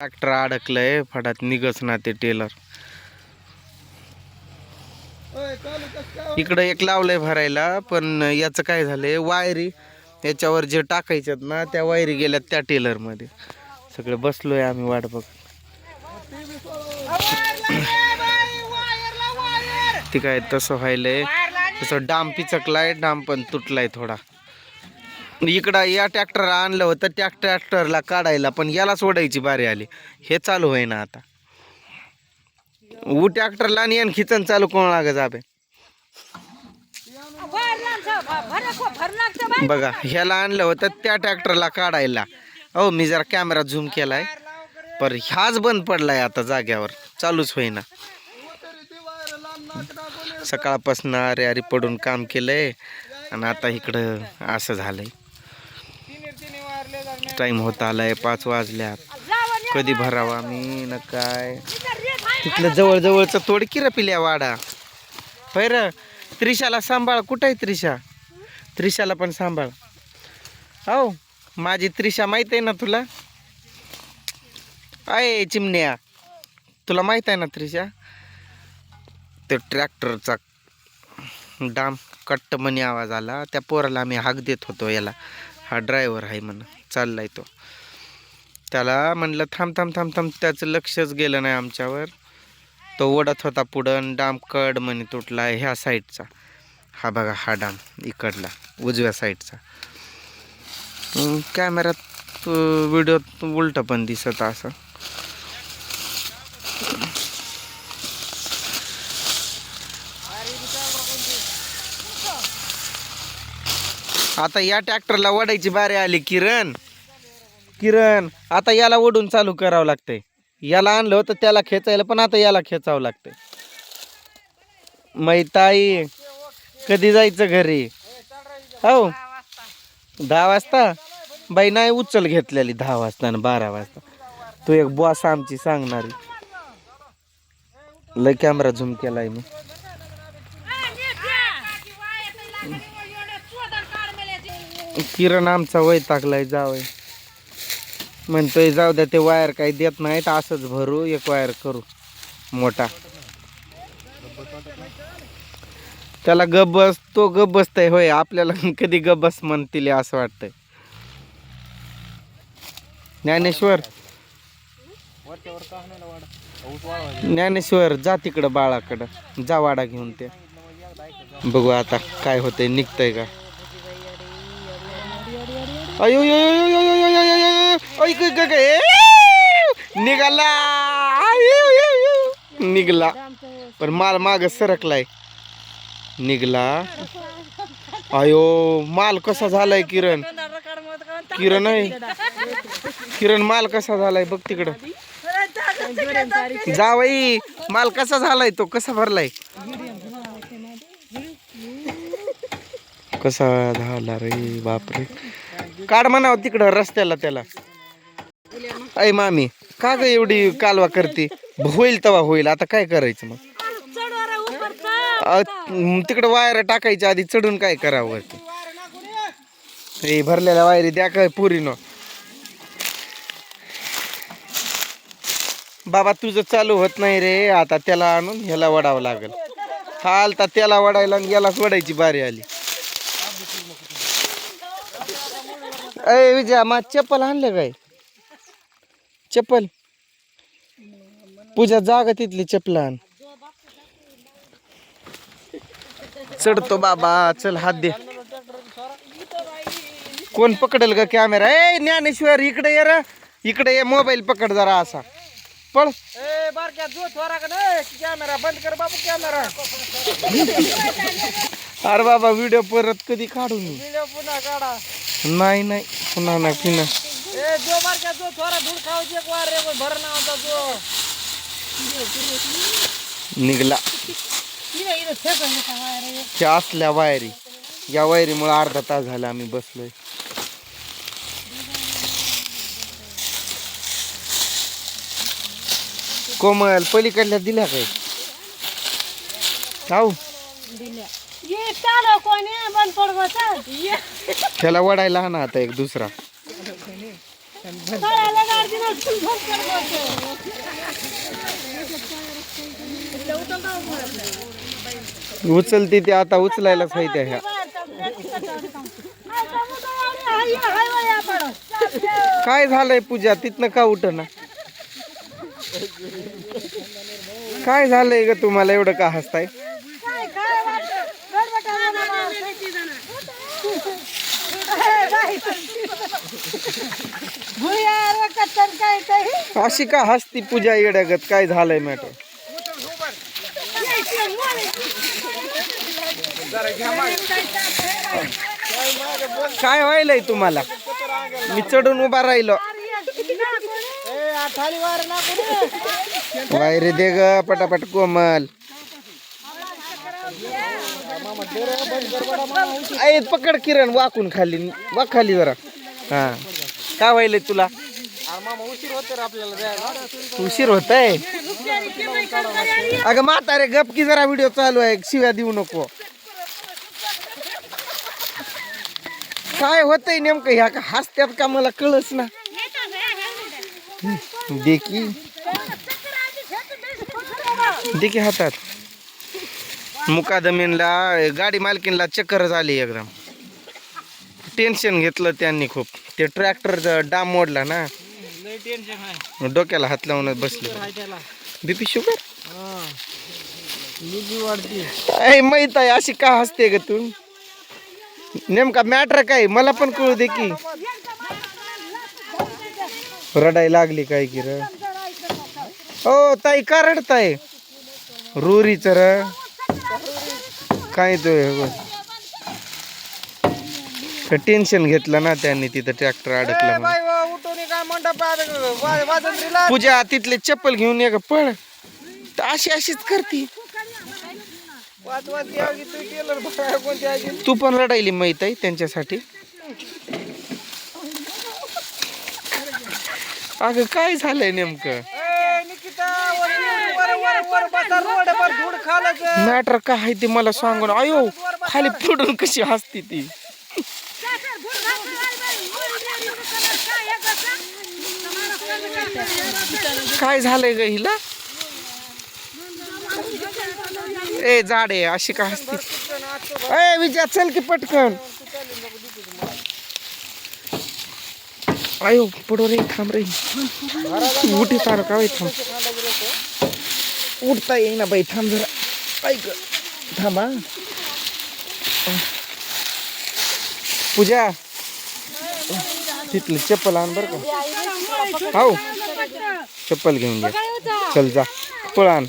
Tractor अडकलंय फडात निघच ना ते teller. इकडं एक लावलंय भरायला पण याचं काय झालंय वायरी याच्यावर जे टाकायच्यात ना त्या वायरी गेल्यात त्या टेलरमध्ये. सगळं बसलोय आम्ही वाट बघ ती काय तसं व्हायलंय. तसं डाम पिचकलाय डाम पण तुटलाय थोडा. इकडं या ट्रॅक्टर आणलं होतं त्या ट्रॅक्टरला काढायला पण याला सोडायची बारी आली. हे चालू होईना आता. ऊ ट्रॅक्टरला आणि यान खिचन चालू कोण लाग जाबे. बघा ह्याला आणलं होतं त्या ट्रॅक्टरला काढायला. हो मी जरा कॅमेरा झूम केलाय. पर ह्याच बंद पडलाय आता जाग्यावर. चालूच होईना. सकाळपासून अरे अरे पडून काम केलंय. आणि आता इकडं असं झालंय. टाइम होत आलाय पाच वाजल्यात. कधी भरावा मी न काय? तिथलं जवळजवळचं तोड पिल्या वाडा. पैर त्रिशाला सांभाळ. कुठं आहे त्रिशा? त्रिशाला पण सांभाळ. हो माझी त्रिशा माहीत आहे ना तुला? आहे चिमण्या. तुला माहीत आहे ना त्रिशा? ते ट्रॅक्टरचा डाम कट्ट म्हणे आवाज आला. त्या पोराला आम्ही हाक देत होतो याला. हा ड्रायव्हर आहे चालला चाललाय तो. त्याला म्हणलं थांब थांब थांब थांब त्याचं लक्षच गेलं नाही आमच्यावर. तो ओढत होता पुढं डाम कड म्हणे तुटला ह्या साईडचा. हा बघा हा डाम इकडला उजव्या साईडचा. कॅमेऱ्यात व्हिडिओत उलट पण दिसत असं. आता या ट्रॅक्टरला ओढायची बारी आली किरण. किरण आता याला ओढून चालू करावं लागतंय. याला आणलं होतं त्याला खेचायला पण आता याला खेचावं लागतंय. मैताई कधी जायचं घरी? हो. दहा वाजता? बाई नाही उचल घेतलेली दहा वाजता आणि बारा वाजता. तू एक बॉस आमची सांगणारी. लय कॅमेरा झूम केलाय मी. किरण आमचा वय टाकलाय जावय म्हणतोय जाऊ द्या ते वायर काही देत नाहीत असंच भरू एक वायर करू मोठा त्याला गब्बस तो गब्बसतय होय आपल्याला कधी गब्बस म्हणतील असं वाटतंय ज्ञानेश्वर ज्ञानेश्वर जा तिकडं बाळाकडं जा वाडा घेऊन ते बघू आता काय होतंय निघतंय का अयो निघाला. निघला. पण माल माग सरकलाय. निघला. अयो माल कसा झालाय किरण? किरण आहे किरण माल कसा झालाय बघ तिकडं. जावई माल कसा झालाय तो कसा भरलाय? कसा झाला रे बापरे. काढ म्हणावं तिकडं रस्त्याला त्याला. ऐ मामी का ग एवढी कालवा करते? होईल तवा होईल आता काय करायचं मग? तिकडं वायर टाकायच्या आधी चढून काय करावं वरती हे भरलेल्या वायरी द्या काय पुरीनो? बाबा तुझं चालू होत नाही रे आता त्याला आणून ह्याला वडावं लागेल. हालता त्याला वडायला आणि यालाच वडायची बारी आली. अय विजया मा चप्पल आणलं काय? चप्पल? पूजा जागा तिथली चप्पल आण चढतो बाबा चल हात दे. कोण पकडेल का कॅमेरा ए ज्ञानेश्वर इकडे ये रे. इकडे ये मोबाईल पकड जरा असा. पळ. ए बारक्या जो थोरा का नाही कॅमेरा बंद कर बाबू कॅमेरा अरे बाबा व्हिडिओ परत कधी काढू मी? व्हिडिओ पुन्हा काढा. नाही नाही. पुन्हा नाही पुन्हा. એ જો માર निघला. असल्या वायरी. या वायरीमुळे अर्धा तास झाला आम्ही बसलोय. कोमल पलीकडल्या दिल्या काय? खाऊ त्याला वडायला हा ना आता एक दुसरा. उचलती ते आता उचलायलाच आहे ह्या. काय झालंय पूजा? तिथनं का उठना? काय झालंय ग तुम्हाला एवढं का हसताय? अशी का हसती पूजा येड्यागत? काय झालंय मॅटर काय व्हायलंय तुम्हाला? मी चढून उभा राहिलो. वायरे दे ग पटापट कोमल. पकड किरण वाकून खाली वाक खाली जरा. हा. काय व्हायलंय तुला? उशीर होत आहे अगं म्हातारे गप की जरा व्हिडिओ चालू आहे शिव्या देऊ नको. काय होतंय नेमकं? ह्या का हसत्यात का मला कळच ना? देखी. देखी हातात. मुकादमीनला गाडी मालकीनला चक्कर झाली एकदम. टेन्शन घेतलं त्यांनी खूप. ते ट्रॅक्टर डाम मोडला ना. डोक्याला हात लावूनच बसले. BP sugar? हा. वाढती. माहीत आहे अशी का हसते ग तू? नेमका मॅटर काय मला पण कळू दे की. रडाय लागली काय की र? हो ताई का रडताय? रोरीच र? काय तो टेन्शन घेतलं ना त्यांनी तिथं ट्रॅक्टर अडकला म्हणून. बाय वा, उठून काय मंडप वाजंत्रीला. पूजा तिथले चप्पल घेऊन ये ग पळ. तर अशी अशीच करती. वाच वाच द्यावं की तू केलं बघा कोणती आहे तू पण रडायली माहीत आहे त्यांच्यासाठी. अगं काय झालंय नेमकं? ए, निकिता वर वर वर वर बसा रोडवर धूळ खालच. मॅटर काय आहे ते मला सांगून अयो खाली पडून कशी हसती ती? काय झालंय ग हिला? ए जाडे अशी का असते ए विजया चल की पटकन. आयो पडो रे थांब रे. उठी तार का बाई थांब. उठता येईना बाई थांब जरा. ऐक थांबा. पूजा. तिथलं चप्पल आण बरं का. हो चप्पल घेऊन घ्या चल जा. पळ आण